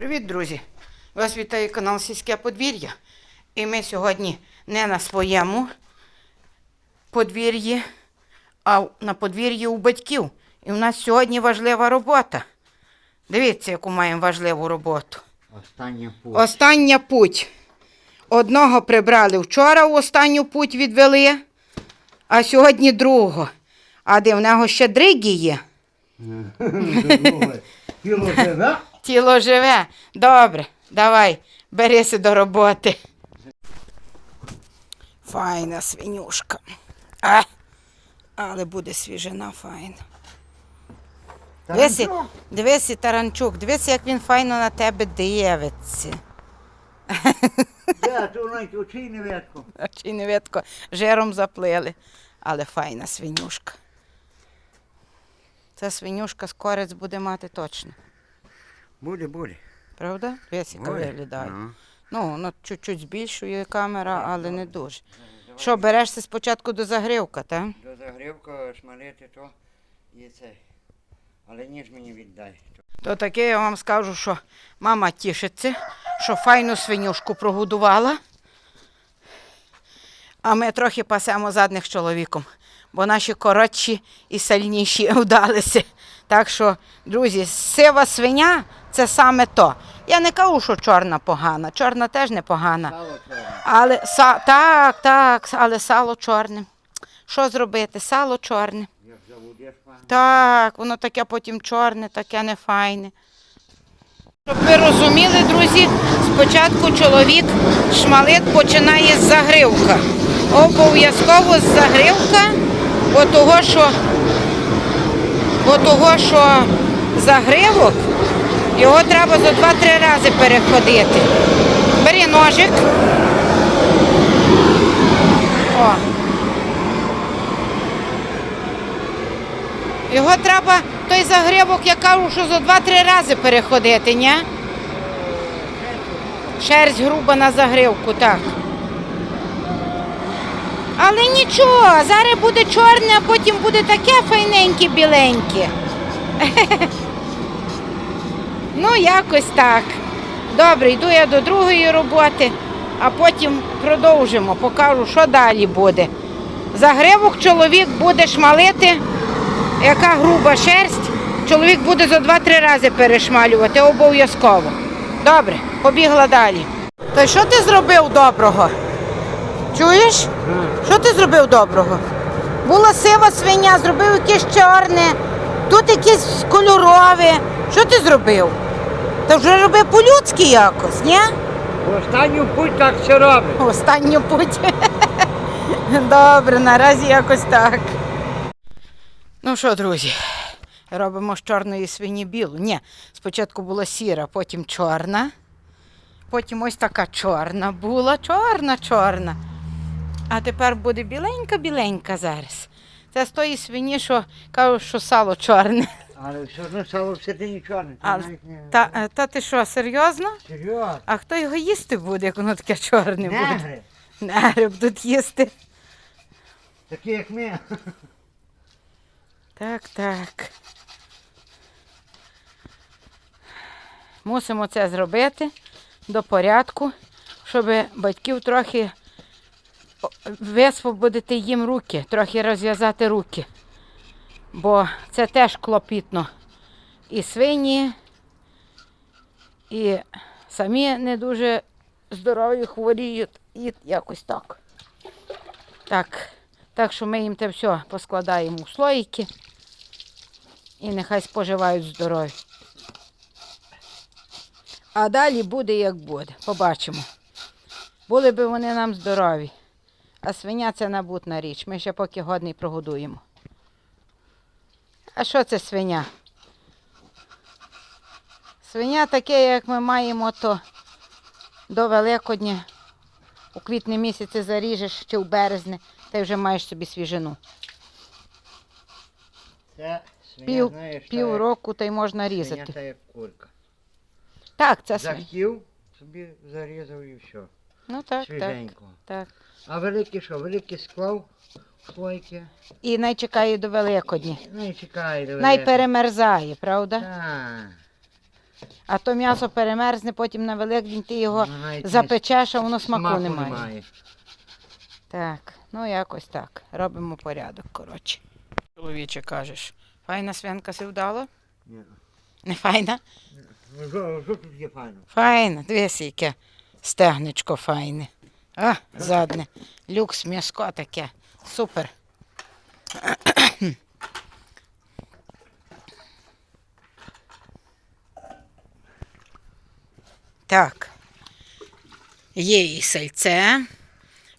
Привіт, друзі! Вас вітає канал Сільське подвір'я. І ми сьогодні не на своєму подвір'ї, а на подвір'ї у батьків. І в нас сьогодні важлива робота. Дивіться, яку маємо важливу роботу. Остання путь. Остання путь. Одного прибрали вчора, в останню путь відвели, а сьогодні другого. А де в нього ще дригі є? Живе? Тіло живе. Добре, давай, берися до роботи. Файна свинюшка. А, але буде свіжина файна. Дивися, дивися, таранчук, дивися, як він файно на тебе дивиться. Я тут навіть очей не видко. Чи не видко, жиром заплили. Але файна свинюшка. Ця свинюшка скорець буде мати точно. Буде, буде. Правда? Яка Буде. виглядає. Ну. Ну, воно чуть-чуть збільшує камера, але не дуже. Що, берешся спочатку до загривка, так? До загрівка шмалити то і це. Але ніж мені віддай. То таке я вам скажу, що мама тішиться, що файну свинюшку прогодувала. А ми трохи пасемо задних з чоловіком, бо наші коротші і сильніші вдалися. Так що, друзі, сива свиня це саме то. Я не кажу, що чорна погана, чорна теж. Сало чорне. Але са, так, так, але сало чорне. Що зробити? Сало чорне. Так, воно таке потім чорне, таке нефайне. Щоб ви розуміли, друзі, спочатку чоловік шмалит починає з загривка. Обов'язково з загривка, бо того, що, бо того, що загривок, його треба за 2-3 рази переходити. Бери ножик. О. Його треба, той загривок, я кажу, що за 2-3 рази переходити, ні? Шерсть груба на загривку, так. Але нічого, зараз буде чорне, а потім буде таке файненьке, біленьке. Ну, якось так. Добре, йду я до другої роботи, а потім продовжимо, покажу, що далі буде. Загривок чоловік буде шмалити яка груба шерсть, чоловік буде за 2-3 рази перешмалювати обов'язково. Добре, побігла далі. То що ти зробив доброго? Чуєш? Що ти зробив доброго? Була сива свиня, зробив якесь чорне, тут якесь кольорове. Що ти зробив? Та вже роби по-людськи якось, ні? Останню путь так все робить. Останню путь. Добре, наразі якось так. Ну що, друзі, робимо з чорної свині білу. Ні, спочатку була сіра, потім чорна. Потім ось така чорна була, чорна, чорна. А тепер буде біленька-біленька зараз. Це з тої свині, що кажуть, що сало чорне. Але все одно сало всередині чорне. Ти А, навіть не... та, е, та ти що, серйозно? Серйозно. А хто його їсти буде, як воно таке чорне буде? Негри. Негри будуть їсти. Такі як ми. Так, так. Мусимо це зробити до порядку, щоб батьків трохи о, висвободити їм руки, трохи розв'язати руки. Бо це теж клопітно. І свині, і самі не дуже здорові хворіють. І якось так. Так. Так що ми їм те все поскладаємо у слоїки і нехай споживають здоров'я. А далі буде як буде. Побачимо. Були би вони нам здорові. А свиня це набутна річ. Ми ще поки годний прогодуємо. А що це свиня? Свиня таке, як ми маємо, то до Великодня у квітні місяці заріжеш чи в березні, ти вже маєш собі свіжину. Це свиня, Пів, знаєш, пів року та й можна Свиня різати. та як курка. Так, це свиня. Захотів, собі зарізав і все. Ну так, так, Свіженько. так. А великі що? Великі склав в слойки. І най чекає до Великодня. Ну і чекай, диви. Най перемерзає, правда? Так. А то м'ясо перемерзне, потім на Великдень ти його навіть не запечеш, а воно смаку, смаку немає. Так, ну якось так. Робимо порядок, коротше. Чоловіче кажеш, файна свинка си вдала? Ні. Не файна? Ну, що, що тут є файно? Файна, дивись, яке стегнечко файне. А, задне. Люкс, м'яско таке. Супер. Так. Є і сельце.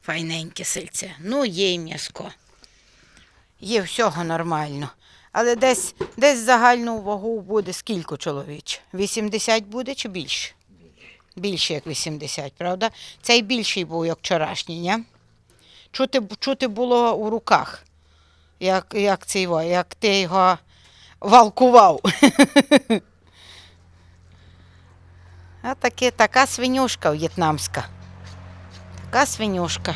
Файненьке сельце. Ну, є і м'яско. Є всього нормально. Але десь, десь загальну вагу буде скільки чоловіч? 80 буде чи більше? Більше, як 80, правда? Цей більший був, як вчорашній, ні? Чути, чути було у руках, як, як, це його, як ти його валкував. А таки, така свинюшка в'єтнамська. Така свинюшка.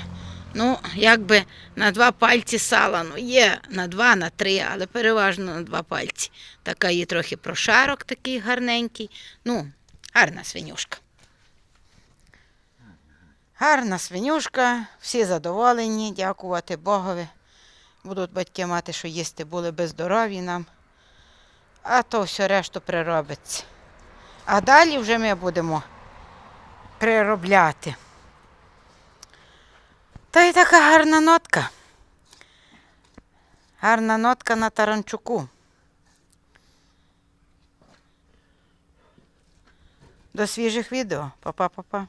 Ну, якби на два пальці сала, ну є на два, на три, але переважно на два пальці. Така є трохи прошарок такий гарненький. Ну, гарна свинюшка. Гарна свинюшка, всі задоволені, дякувати Богові. Будуть батьки мати, що їсти були би здорові нам. А то все решту приробиться. А далі вже ми будемо приробляти. Та й така гарна нотка. Гарна нотка на таранчуку. До свіжих відео. Па-па-па-па.